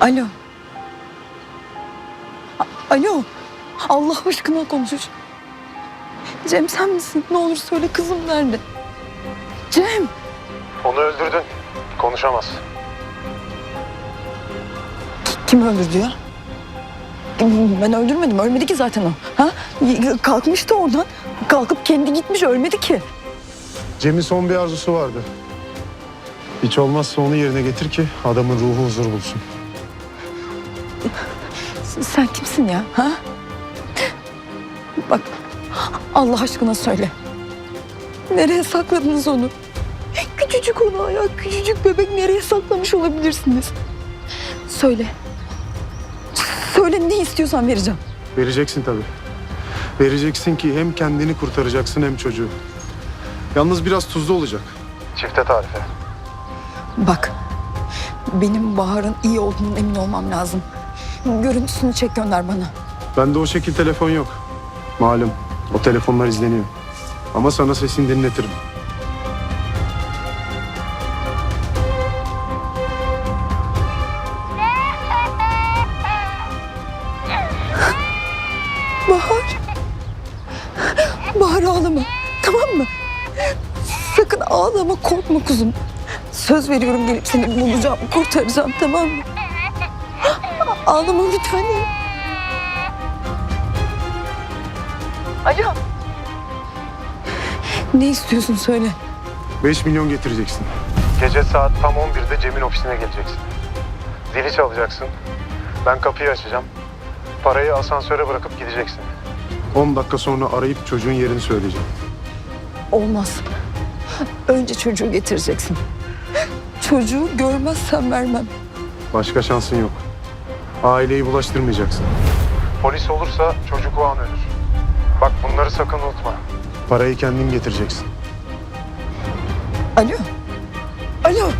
Alo. A- Alo. Allah aşkına konuş. Cem sen misin? Ne olur söyle kızım nerede? Cem. Onu öldürdün. Konuşamaz. Kim öldürdü ya? Ben öldürmedim. Ölmedi ki zaten o. Ha? Kalkmıştı oradan. Kalkıp kendi gitmiş. Ölmedi ki. Cem'in son bir arzusu vardı. Hiç olmazsa onu yerine getir ki adamın ruhu huzur bulsun. Sen kimsin ya? Ha? Bak Allah aşkına söyle. Nereye sakladınız onu? Küçücük onu ya. Küçücük bebek nereye saklamış olabilirsiniz? Söyle. Söyle ne istiyorsan vereceğim. Vereceksin tabii. Vereceksin ki hem kendini kurtaracaksın hem çocuğu. Yalnız biraz tuzlu olacak. Çifte tarife. Bak. Benim Bahar'ın iyi olduğunun emin olmam lazım. Görüntüsünü çek gönder bana. Bende o şekil telefon yok. Malum o telefonlar izleniyor. Ama sana sesini dinletirim. Bahar. Bahar ağlama. Tamam mı? Sakın ağlama korkma kuzum. Söz veriyorum gelip seni bulacağım, kurtaracağım tamam mı? Ağlama bir tane. Alo. Ne istiyorsun söyle. 5 milyon getireceksin. Gece saat tam 11'de Cem'in ofisine geleceksin. Zili çalacaksın. Ben kapıyı açacağım. Parayı asansöre bırakıp gideceksin. 10 dakika sonra arayıp çocuğun yerini söyleyeceğim. Olmaz. Önce çocuğu getireceksin. Çocuğu görmezsen vermem. Başka şansın yok. Aileyi bulaştırmayacaksın. Polis olursa çocuk o an ölür. Bak bunları sakın unutma. Parayı kendin getireceksin. Alo. Alo.